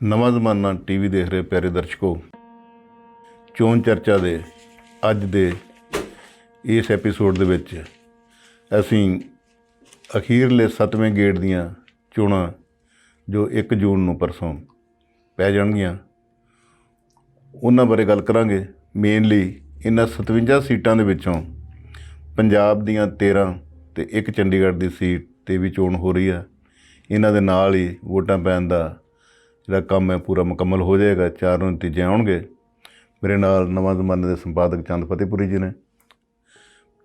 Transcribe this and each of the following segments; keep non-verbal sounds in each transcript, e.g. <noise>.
ਨਵਾਂ ਜ਼ਮਾਨਾ ਟੀਵੀ ਦੇਖ ਰਹੇ ਪਿਆਰੇ ਦਰਸ਼ਕੋ। ਚੋਣ ਚਰਚਾ ਦੇ ਅੱਜ ਦੇ ਇਸ ਐਪੀਸੋਡ ਦੇ ਵਿੱਚ ਅਸੀਂ ਅਖੀਰਲੇ 7ਵੇਂ ਗੇੜ ਦੀਆਂ ਚੋਣਾਂ ਜੋ 1 ਜੂਨ ਨੂੰ ਪਰਸੋਂ ਪੈ ਜਾਣਗੀਆਂ, ਉਹਨਾਂ ਬਾਰੇ ਗੱਲ ਕਰਾਂਗੇ। ਮੇਨਲੀ ਇਹਨਾਂ 57 ਸੀਟਾਂ ਦੇ ਵਿੱਚੋਂ ਪੰਜਾਬ ਦੀਆਂ 13 ਤੇ ਇੱਕ ਚੰਡੀਗੜ੍ਹ ਦੀ ਸੀਟ ਤੇ ਵੀ ਚੋਣ ਹੋ ਰਹੀ ਆ। ਇਹਨਾਂ ਦੇ ਨਾਲ ਹੀ ਵੋਟਾਂ ਪੈਣ ਦਾ ਜਿਹੜਾ ਕੰਮ ਹੈ ਪੂਰਾ ਮੁਕੰਮਲ ਹੋ ਜਾਏਗਾ, ਚਾਰ ਨੂੰ ਨਤੀਜੇ ਆਉਣਗੇ। ਮੇਰੇ ਨਾਲ ਨਵਾਂ ਜ਼ਮਾਨੇ ਦੇ ਸੰਪਾਦਕ ਚੰਦ ਫਤਿਹਪੁਰੀ ਜੀ ਨੇ।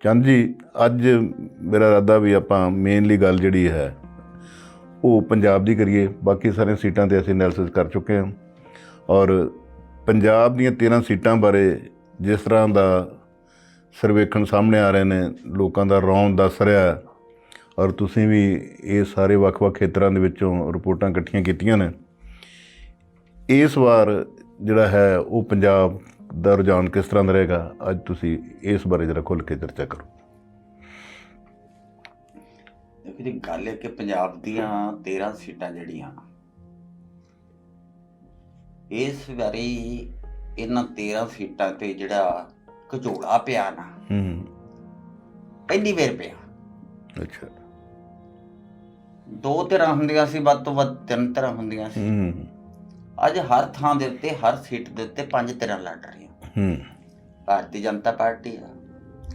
ਚੰਦ ਜੀ, ਅੱਜ ਮੇਰਾ ਇਰਾਦਾ ਵੀ ਆਪਾਂ ਮੇਨਲੀ ਗੱਲ ਜਿਹੜੀ ਹੈ, ਉਹ ਪੰਜਾਬ ਦੀ ਕਰੀਏ। ਬਾਕੀ ਸਾਰੀਆਂ ਸੀਟਾਂ ਤੇ ਅਸੀਂ ਐਨਾਲਿਸਿਸ ਕਰ ਚੁੱਕੇ ਹਾਂ। ਔਰ ਪੰਜਾਬ ਦੀਆਂ 13 ਸੀਟਾਂ ਬਾਰੇ ਜਿਸ ਤਰ੍ਹਾਂ ਦਾ ਸਰਵੇਖਣ ਸਾਹਮਣੇ ਆ ਰਹੇ ਨੇ, ਲੋਕਾਂ ਦਾ ਰੌਣ ਦੱਸ ਰਿਹਾ ਔਰ ਤੁਸੀਂ ਵੀ ਇਹ ਸਾਰੇ ਵੱਖ-ਵੱਖ ਖੇਤਰਾਂ ਦੇ ਵਿੱਚੋਂ ਰਿਪੋਰਟਾਂ ਇਕੱਠੀਆਂ ਕੀਤੀਆਂ ਨੇ। ਇਸ ਵਾਰ ਜਿਹੜਾ ਹੈ ਉਹ ਪੰਜਾਬ ਦਾ ਰੁਝਾਨ ਕਿਸ ਤਰ੍ਹਾਂ ਦਾ ਰਹੇਗਾ? ਅੱਜ ਤੁਸੀਂ ਇਸ ਬਾਰੇ ਜਰਾ ਖੁੱਲ੍ਹ ਕੇ ਚਰਚਾ ਕਰੋ। ਦੇਖੋ ਜੀ ਗੱਲ ਹੈ ਕਿ ਪੰਜਾਬ ਦੀਆਂ 13 ਸੀਟਾਂ ਜਿਹੜੀਆਂ ਇਸ ਵਾਰੀ ਇਹਨਾਂ 13 ਸੀਟਾਂ ਤੇ ਜਿਹੜਾ ਘਚੋਲਾ ਪਿਆ ਨਾ ਹੂੰ ਪਹਿਲੀ ਵਾਰ ਪਿਆ। ਅੱਛਾ। ਦੋ ਤਰ੍ਹਾਂ ਹੁੰਦੀਆਂ ਸੀ ਵੱਧ ਤੋਂ ਵੱਧ ਤਿੰਨ ਤਰ੍ਹਾਂ ਹੁੰਦੀਆਂ ਸੀ। ਹੂੰ। ਅੱਜ ਹਰ ਥਾਂ ਦੇ ਉੱਤੇ ਹਰ ਸੀਟ ਦੇ ਉੱਤੇ ਪੰਜ ਤਰ੍ਹਾਂ ਲੜ ਰਹੀਆਂ। ਹੂੰ। ਭਾਰਤੀ ਜਨਤਾ ਪਾਰਟੀ ਆ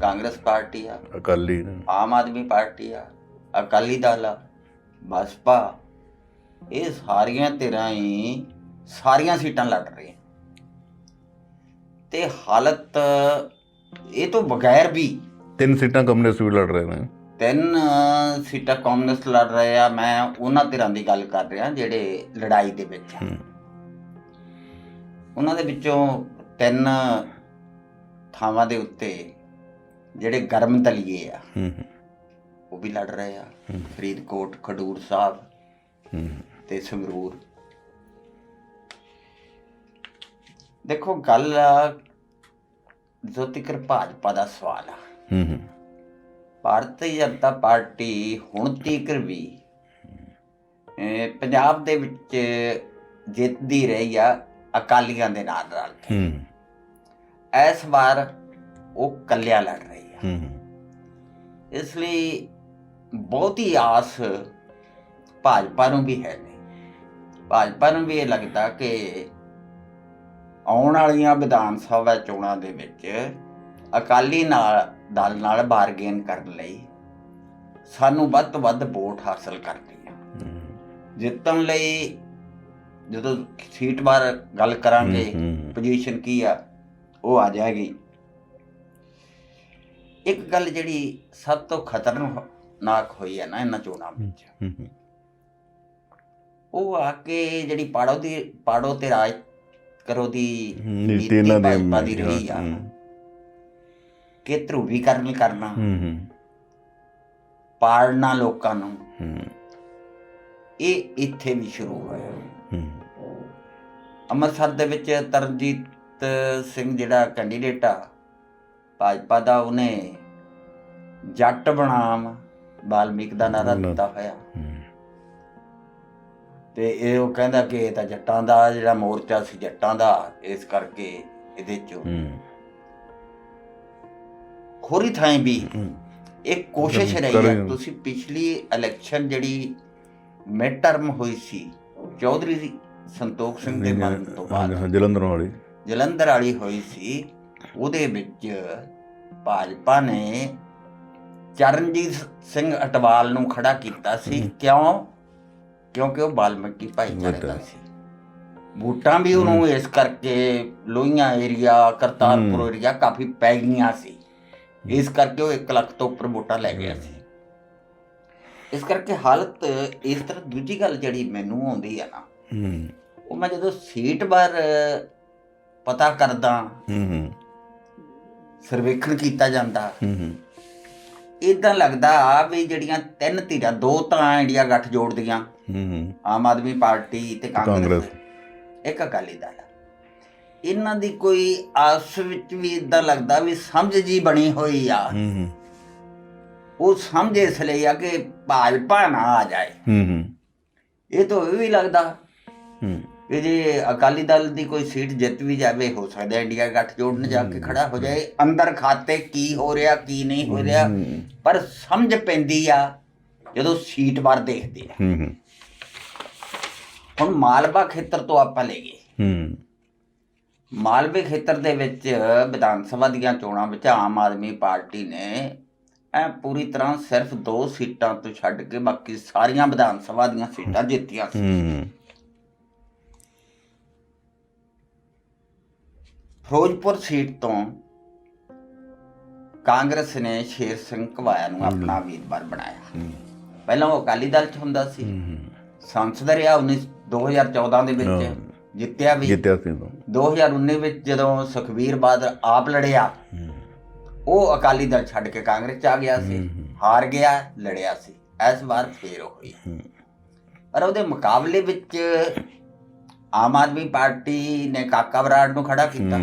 ਕਾਂਗਰਸ ਪਾਰਟੀ ਆ ਅਕਾਲੀ। ਆਮ ਆਦਮੀ ਪਾਰਟੀ ਆ ਅਕਾਲੀ ਦਲ ਆ ਬਸਪਾ। ਇਹ ਸਾਰੀਆਂ ਧਿਰਾਂ ਹੀ ਸਾਰੀਆਂ ਸੀਟਾਂ ਲੜ ਰਹੀਆਂ। ਤੇ ਹਾਲਤ ਇਹ ਤੋਂ ਬਗੈਰ ਵੀ ਤਿੰਨ ਸੀਟਾਂ ਕਮਿਊਨਿਸਟ ਵੀ ਲੜ ਰਹੇ ਨੇ। ਤਿੰਨ ਸੀਟਾਂ ਕਾਂਗਰਸ ਲੜ ਰਹੇ ਆ। ਮੈਂ ਉਹਨਾਂ ਧਿਰਾਂ ਦੀ ਗੱਲ ਕਰ ਰਿਹਾ ਜਿਹੜੇ ਲੜਾਈ ਦੇ ਵਿੱਚ ਉਹਨਾਂ ਦੇ ਵਿੱਚੋਂ ਤਿੰਨ ਥਾਵਾਂ ਦੇ ਉੱਤੇ ਜਿਹੜੇ ਗਰਮ ਦਲੀਏ ਆ ਹੂੰ ਉਹ ਵੀ ਲੜ ਰਹੇ ਆ। ਫਰੀਦਕੋਟ ਖਡੂਰ ਸਾਹਿਬ ਹੂੰ ਤੇ ਸੰਗਰੂਰ। ਦੇਖੋ ਗੱਲ ਜੋ ਤਿਕਰ ਭਾਜਪਾ ਦਾ ਸਵਾਲ ਆ। ਹੂੰ ਹੂੰ। ਭਾਰਤੀ ਜਨਤਾ ਪਾਰਟੀ ਹੁਣ ਤੀਕਰ ਵੀ ਪੰਜਾਬ ਦੇ ਵਿੱਚ ਜਿੱਤਦੀ ਰਹੀ ਆ। ਅਕਾਲੀਆਂ ਦੇ ਨਾਲ ਰਲ ਕੇ। ਹੂੰ। ਇਸ ਵਾਰ ਉਹ ਕੱਲਿਆ ਲੜ ਰਹੀ ਆ। ਹੂੰ। ਇਸ ਲਈ ਬਹੁਤੀ ਆਸ ਭਾਜਪਾ ਨੂੰ ਵੀ ਹੈ ਨਹੀਂ। ਭਾਜਪਾ ਨੂੰ ਵੀ ਇਹ ਲੱਗਦਾ ਕਿ ਆਉਣ ਵਾਲੀਆਂ ਵਿਧਾਨ ਸਭਾ ਚੋਣਾਂ ਦੇ ਵਿੱਚ ਅਕਾਲੀ ਨਾਲ ਦਲ ਨਾਲ ਬਾਰਗੇਨ ਕਰਨ ਲਈ ਸਾਨੂੰ ਵੱਧ ਤੋਂ ਵੱਧ ਵੋਟ ਹਾਸਲ ਕਰਨੀ ਆ। ਜਿੱਤਣ ਲਈ ਜਦੋਂ ਸੀਟ ਬਾਰ ਗੱਲ ਕਰਾਂਗੇ ਪੋਜੀਸ਼ਨ ਕੀ ਆ ਉਹ ਆ ਜਾਏਗੀ। ਇੱਕ ਗੱਲ ਜਿਹੜੀ ਸਭ ਤੋਂ ਖਤਰਨਾਕ ਹੋਈ ਹੈ ਨਾ ਇਹਨਾਂ ਚੋਣਾਂ ਵਿੱਚ। ਉਹ ਆ ਕੇ ਜਿਹੜੀ ਪਾੜੋ ਦੀ ਪਾੜੋ ਤੇ ਰਾਜ ਕਰੋ ਦੀ ਨੀਤੀ ਇਹਨਾਂ ਦੀ ਦੀ ਰਹੀ ਆ। ਕਿ ਧਰੂਵੀਕਰਨ ਕਰਨਾ ਪਾੜਨਾ ਲੋਕਾਂ ਨੂੰ ਇਹ ਇੱਥੇ ਵੀ ਸ਼ੁਰੂ ਹੋਇਆ। ਅੰਮ੍ਰਿਤਸਰ ਦੇ ਵਿੱਚ ਤਰਨਜੀਤ ਸਿੰਘ ਜਿਹੜਾ ਕੈਂਡੀਡੇਟ ਆ ਭਾਜਪਾ ਦਾ ਉਹਨੇ ਜੱਟ ਬਣਾਮ ਬਾਲਮੀਕ ਦਾ ਨਾਰਾ ਦਿੱਤਾ ਹੋਇਆ। ਤੇ ਇਹ ਉਹ ਕਹਿੰਦਾ ਕਿ ਇਹ ਤਾਂ ਜੱਟਾਂ ਦਾ ਜਿਹੜਾ ਮੋਰਚਾ ਸੀ ਜੱਟਾਂ ਦਾ ਇਸ ਕਰਕੇ ਇਹਦੇ ਚ ਹੋਰੀ ਥਾਂ ਵੀ ਇੱਕ ਕੋਸ਼ਿਸ਼ ਰਹੀ ਹੋ। ਤੁਸੀਂ ਪਿਛਲੀ ਇਲੈਕਸ਼ਨ ਜਿਹੜੀ ਮਿਡ ਟਰਮ ਹੋਈ ਸੀ ਚੌਧਰੀ ਸੰਤੋਖ ਸਿੰਘ ਦੇ ਮਰਨ ਤੋਂ ਬਾਅਦ ਹਾਂ ਜਲੰਧਰ ਵਾਲੀ ਜਲੰਧਰ ਵਾਲੀ ਹੋਈ ਸੀ ਉਹਦੇ ਵਿੱਚ ਭਾਜਪਾ ਨੇ ਚਰਨਜੀਤ ਸਿੰਘ ਅਟਵਾਲ ਨੂੰ ਖੜਾ ਕੀਤਾ ਸੀ ਕਿਉਂ ਕਿਉਂਕਿ ਉਹ ਬਾਲਮਿਕੀ ਭਾਈਚਾਰੇ ਦਾ। ਸੀ ਵੋਟਾਂ ਵੀ ਉਹਨੂੰ ਇਸ ਕਰਕੇ ਲੋਹੀਆਂ ਏਰੀਆ ਕਰਤਾਰਪੁਰ। ਏਰੀਆ ਕਾਫੀ ਪੈ ਗਈਆਂ ਸੀ ਇਸ ਕਰਕੇ ਉਹ 1 ਲੱਖ ਤੋਂ ਉੱਪਰ ਵੋਟਾਂ ਲੈ ਗਿਆ ਸੀ ਇਸ ਕਰਕੇ ਹਾਲਤ ਇਸ ਤਰ੍ਹਾਂ ਦੂਜੀ ਗੱਲ ਜਿਹੜੀ ਮੈਨੂੰ ਆਉਂਦੀ ਆ ਨਾ ਹੂੰ। ਉਹ ਮੈਂ ਜਦੋਂ ਸੀਟ ਬਾਰ ਪਤਾ ਕਰਦਾ ਹੂੰ ਹੂੰ। ਸਰਵੇਖਣ ਕੀਤਾ ਜਾਂਦਾ ਹੂੰ ਹੂੰ। ਇਦਾਂ ਲੱਗਦਾ ਵੀ ਜਿਹੜੀਆਂ ਤਿੰਨ ਧਿਰਾਂ ਦੋ ਤਾਂ ਇੰਡੀਆ ਗੱਠ ਜੋੜਦੀਆਂ ਹੂੰ ਹੂੰ। ਆਮ ਆਦਮੀ ਪਾਰਟੀ ਤੇ ਕਾਂਗਰਸ। ਕਾਂਗਰਸ। ਇੱਕ ਅਕਾਲੀ ਦਲ ਇਹਨਾਂ ਦੀ ਕੋਈ ਆਪਸ ਵਿੱਚ ਵੀ ਇਦਾਂ ਲੱਗਦਾ ਵੀ ਸਮਝ ਜੀ ਬਣੀ ਹੋਈ ਆ। ਹੂੰ ਹੂੰ। ਉਹ ਸਮਝ ਇਸ ਲਈ ਆ ਕਿ ਭਾਜਪਾ ਨਾ ਆ ਜਾਏ। ਹੂੰ ਹੂੰ। ਇਹ ਤਾਂ ਇਹ ਵੀ ਲੱਗਦਾ। ਹੂੰ। ਕਿ ਜੇ ਅਕਾਲੀ ਦਲ ਦੀ ਕੋਈ ਸੀਟ ਜਿੱਤ ਵੀ ਜਾਵੇ ਹੋ ਸਕਦਾ ਇੰਡੀਆ ਗੱਠਜੋੜ ਨੇ ਜਾ ਕੇ ਖੜਾ ਹੋ ਜਾਏ। ਅੰਦਰ ਖਾਤੇ ਕੀ ਹੋ ਰਿਹਾ ਕੀ ਨਹੀਂ ਹੋ ਰਿਹਾ। ਪਰ ਸਮਝ ਪੈਂਦੀ ਆ ਜਦੋਂ ਸੀਟ ਵਾਰ ਦੇਖਦੇ ਆ। ਹੂੰ ਹੂੰ, ਹੁਣ ਮਾਲਵਾ ਖੇਤਰ ਤੋਂ ਆਪਾਂ ਲਈਏ। ਹੂੰ। ਮਾਲਵੇ ਖੇਤਰ ਦੇ ਵਿੱਚ ਵਿਧਾਨ ਸਭਾ ਦੀਆਂ ਚੋਣਾਂ ਵਿੱਚ ਆਮ ਆਦਮੀ ਪਾਰਟੀ ਨੇ ਐ ਪੂਰੀ ਤਰ੍ਹਾਂ ਸਿਰਫ ਦੋ ਸੀਟਾਂ ਤੋਂ ਛੱਡ ਕੇ ਬਾਕੀ ਸਾਰੀਆਂ ਵਿਧਾਨ ਸਭਾ ਦੀਆਂ ਸੀਟਾਂ ਜਿੱਤੀਆਂ ਸੀ। ਫਿਰੋਜ਼ਪੁਰ ਸੀਟ ਤੋਂ ਕਾਂਗਰਸ ਨੇ ਸ਼ੇਰ ਸਿੰਘ ਘਵਾਇਆ ਨੂੰ ਆਪਣਾ ਉਮੀਦਵਾਰ ਬਣਾਇਆ। ਪਹਿਲਾਂ ਉਹ ਅਕਾਲੀ ਦਲ 'ਚ ਹੁੰਦਾ ਸੀ। ਸੰਸਦ ਰਿਹਾ 19 2014 ਦੇ ਵਿੱਚ। ਜਿੱਤਿਆ ਵੀ। ਜਿੱਤਿਆ ਸੀ ਤੋਂ 2019 ਵਿੱਚ ਜਦੋਂ ਸੁਖਬੀਰ ਬਾਦਲ ਆਪ ਲੜਿਆ ਉਹ ਅਕਾਲੀ ਦਲ ਛੱਡ ਕੇ ਕਾਂਗਰਸ ਚ ਆ ਗਿਆ ਸੀ। ਹਾਰ ਗਿਆ ਲੜਿਆ ਸੀ। ਇਸ ਵਾਰ ਫੇਰ ਹੋਈ। ਪਰ ਉਹਦੇ ਮੁਕਾਬਲੇ ਵਿੱਚ ਆਮ ਆਦਮੀ ਪਾਰਟੀ ਨੇ ਕਾਕਾ ਬਰਾੜ ਨੂੰ ਖੜਾ ਕੀਤਾ।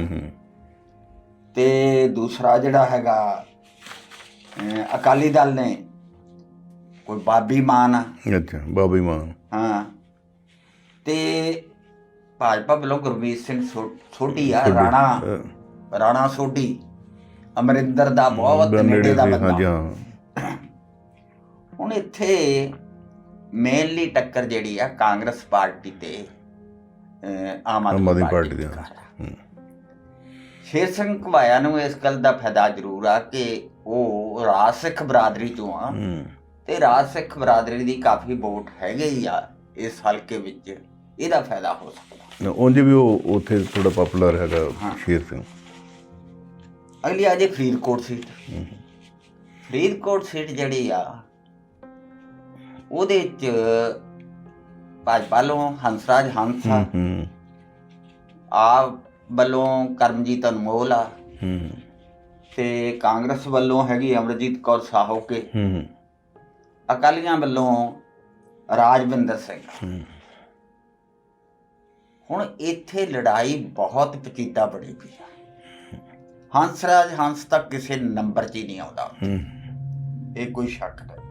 ਤੇ ਦੂਸਰਾ ਜਿਹੜਾ ਹੈਗਾ ਅਕਾਲੀ ਦਲ ਨੇ ਕੋਈ ਬਾਬੀ ਮਾਨ ਅੱਛਾ ਬਾਬੀ ਮਾਨ। ਹਾਂ। ਤੇ ਭਾਜਪਾ ਵੱਲੋਂ ਗੁਰਮੀਤ ਸਿੰਘ ਸੋਢੀ ਆ ਰਾਣਾ। ਰਾਣਾ ਸੋਢੀ। ਅਮਰਿੰਦਰ ਦਾ ਬਹੁਤ ਨੇੜੇ ਦਾ ਬੰਦਾ। ਹਾਂਜੀ ਹਾਂ। ਹੁਣ ਇੱਥੇ ਮੇਨਲੀ ਟੱਕਰ ਜਿਹੜੀ ਆ ਕਾਂਗਰਸ ਪਾਰਟੀ ਤੇ ਆਮ ਆਦਮੀ ਪਾਰਟੀ ਦੇ ਸ਼ੇਰ ਸਿੰਘ ਘਵਾਇਆ ਨੂੰ ਇਸ ਗੱਲ ਦਾ ਫਾਇਦਾ ਜ਼ਰੂਰ ਆ ਕਿ ਉਹ ਰਾਜ ਸਿੱਖ ਬਰਾਦਰੀ ਚੋਂ ਆ ਤੇ ਰਾਜ ਸਿੱਖ ਬਰਾਦਰੀ ਦੀ ਕਾਫੀ ਵੋਟ ਹੈਗੇ ਹੀ ਆ ਇਸ ਹਲਕੇ ਵਿੱਚ। ਇਹਦਾ ਫਾਇਦਾ ਹੋ ਸਕਦਾ। ਉਂਝ ਵੀ ਉਹ ਉੱਥੇ ਥੋੜਾ ਪਪੂਲਰ ਹੈਗਾ। ਸ਼ੇਰ ਸਿੰਘ। ਅਗਲੀ ਆ ਜੇ ਫਰੀਦਕੋਟ ਸੀਟ। ਫਰੀਦਕੋਟ ਸੀਟ ਜਿਹੜੀ ਆ ਉਹਦੇ ਚ ਭਾਜਪਾ ਵੱਲੋਂ ਹੰਸਰਾਜ ਹੰਸ ਆ। ਹੂੰ ਹੂੰ। ਆ ਵੱਲੋਂ ਕਰਮਜੀਤ ਅਨਮੋਲ ਆ। ਤੇ ਕਾਂਗਰਸ ਵੱਲੋਂ ਹੈਗੀ ਅਮਰਜੀਤ ਕੌਰ ਸਾਹੋ ਕੇ ਹੂੰ। ਅਕਾਲੀਆਂ ਵੱਲੋਂ ਰਾਜਵਿੰਦਰ ਸਿੰਘ। ਹੁਣ ਇੱਥੇ ਲੜਾਈ ਬਹੁਤ ਪਚੀਦਾ ਬਣੀ ਪਈ ਆ। ਹੰਸਰਾਜ ਹੰਸ ਤੱਕ ਕਿਸੇ ਨੰਬਰ 'ਚ ਹੀ ਨਹੀਂ ਆਉਂਦਾ। ਇਹ ਕੋਈ ਸ਼ੱਕ ਨਹੀਂ।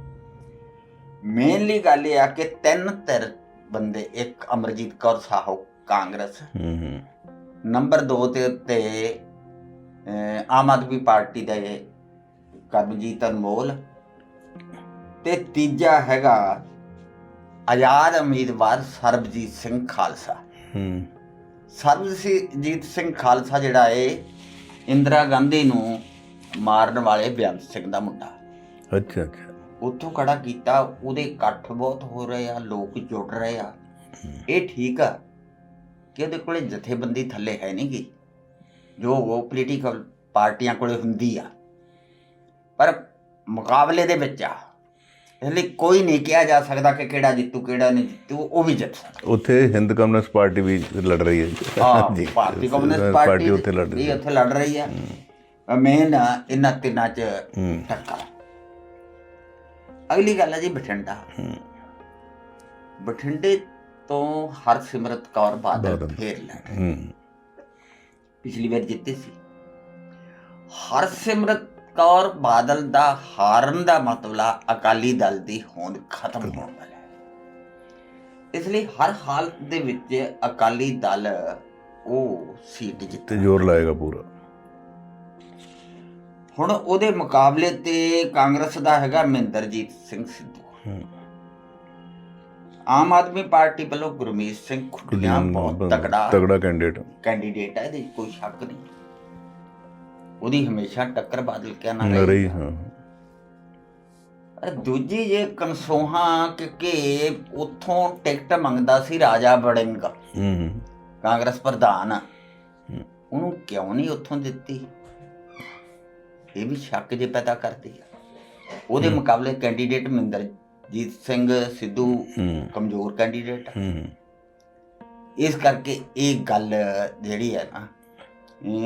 ਮੇਨਲੀ ਗੱਲ ਇਹ ਆ ਕਿ ਤਿੰਨ ਧਿਰ ਬੰਦੇ ਇੱਕ ਅਮਰਜੀਤ ਕੌਰ ਸਾਹੋ ਕਾਂਗਰਸ। ਨੰਬਰ 2 ਤੇ ਉੱਤੇ ਆਮ ਆਦਮੀ ਪਾਰਟੀ ਦੇ ਕਰਮਜੀਤ ਅਨਮੋਲ। ਤੇ ਤੀਜਾ ਹੈਗਾ ਆਜ਼ਾਦ ਉਮੀਦਵਾਰ ਸਰਬਜੀਤ ਸਿੰਘ ਖਾਲਸਾ। ਹੂੰ। ਸਰਬਜੀਤ ਸਿੰਘ ਖਾਲਸਾ ਜਿਹੜਾ ਏ ਇੰਦਰਾ ਗਾਂਧੀ ਨੂੰ ਮਾਰਨ ਵਾਲੇ ਬੇਅੰਤ ਸਿੰਘ ਦਾ ਮੁੰਡਾ। ਅੱਛਾ ਅੱਛਾ। ਉੱਥੋਂ ਖੜਾ ਕੀਤਾ ਉਹਦੇ ਇਕੱਠ ਬਹੁਤ ਹੋ ਰਹੇ ਆ ਲੋਕ ਜੁੜ ਰਹੇ ਆ। ਇਹ ਠੀਕ ਆ ਕਿ ਉਹਦੇ ਕੋਲੇ ਜਥੇਬੰਦੀ ਥੱਲੇ ਹੈ ਨਹੀਂ ਗੀ। ਜੋ ਉਹ ਪੋਲੀਟੀਕਲ ਪਾਰਟੀਆਂ ਕੋਲੇ ਹੁੰਦੀ ਆ। ਪਰ ਮੁਕਾਬਲੇ ਦੇ ਵਿੱਚ ਆ ਲਈ ਕੋਈ ਨਹੀਂ ਕਿਹਾ ਜਾ ਸਕਦਾ ਕਿ ਕਿਹੜਾ ਜਿੱਤੂ ਕਿਹੜਾ ਨਹੀਂ ਜਿੱਤੂ ਉਹ ਵੀ ਜਿੱਤ ਸਕਦਾ। ਉੱਥੇ ਹਿੰਦ ਕਮਿਊਨਿਸਟ ਪਾਰਟੀ ਵੀ ਲੜ ਰਹੀ ਹੈ। ਹਾਂ <laughs> ਜੀ। ਭਾਰਤੀ ਕਮਿਊਨਿਸਟ ਪਾਰਟੀ ਉੱਥੇ ਲੜ ਰਹੀ ਇਹ ਹੈ। ਉੱਥੇ ਲੜ ਰਹੀ ਆ ਮੇਨ ਇਹਨਾਂ ਤਿੰਨਾਂ ਚ ਹੂੰ। ਟੱਕਰ ਅਗਲੀ ਗੱਲ ਹੈ ਜੀ ਬਠਿੰਡਾ। ਹੂੰ। ਬਠਿੰਡੇ ਤੋਂ ਹਰਸਿਮਰਤ ਕੌਰ ਬਾਦਲ। ਫੇਰ ਲੜ ਹੂੰ। ਪਿਛਲੀ ਵਾਰ ਜਿੱਤੇ ਸੀ। ਹਰਸਿਮਰਤ ਕੌਰ ਬਾਦਲ ਦਾ ਹਾਰਨ ਦਾ ਮਤਲਬ ਅਕਾਲੀ ਦਲ ਦੀ ਹੋਂਦ ਖਤਮ ਹੋਣ ਵਾਲਾ ਹੈ। ਇਸ ਲਈ ਹਰ ਹਾਲਤ ਦੇ ਵਿੱਚ ਅਕਾਲੀ ਦਲ ਉਹ ਸੀਟ ਤੇ ਜਿੱਤੇ ਜ਼ੋਰ ਲਾਏਗਾ ਪੂਰਾ। ਹੁਣ ਉਹਦੇ ਮੁਕਾਬਲੇ ਤੇ ਕਾਂਗਰਸ ਦਾ ਹੈਗਾ ਮਹਿੰਦਰਜੀਤ ਸਿੰਘ ਸਿੱਧੂ। ਆਮ ਆਦਮੀ ਪਾਰਟੀ ਵੱਲੋਂ ਗੁਰਮੀਤ ਸਿੰਘ ਖੁੱਡੀਆਂ ਬਹੁਤ ਤਕੜਾ ਤਗੜਾ ਕੈਂਡੀਡੇਟ ਕੈਂਡੀਡੇਟ ਹੈ ਇਹਦੇ ਕੋਈ ਸ਼ੱਕ ਨਹੀਂ। ਉਹਦੀ ਹਮੇਸ਼ਾ ਟੱਕਰ ਬਾਦਲ ਕਿਆ ਨਾ ਰਹੀ ਹਾਂ। ਦੂਜੀ ਜੇ ਕਨਸੋਹਾ ਕਿ ਕਿ ਉੱਥੋਂ ਟਿਕਟ ਮੰਗਦਾ ਸੀ ਰਾਜਾ ਵੜਿੰਗ ਹੂੰ ਹੂੰ। ਕਾਂਗਰਸ ਪ੍ਰਧਾਨ ਉਹਨੂੰ ਕਿਉਂ ਨਹੀਂ ਉੱਥੋਂ ਦਿੱਤੀ? ਇਹ ਵੀ ਸ਼ੱਕ ਜੇ ਪੈਦਾ ਕਰਦੀ ਆ। ਉਹਦੇ ਮੁਕਾਬਲੇ ਕੈਂਡੀਡੇਟ ਮਹਿੰਦਰਜੀਤ ਸਿੰਘ ਸਿੱਧੂ ਕਮਜ਼ੋਰ ਕੈਂਡੀਡੇਟ ਇਸ ਕਰਕੇ ਇਹ ਗੱਲ ਜਿਹੜੀ ਹੈ ਨਾ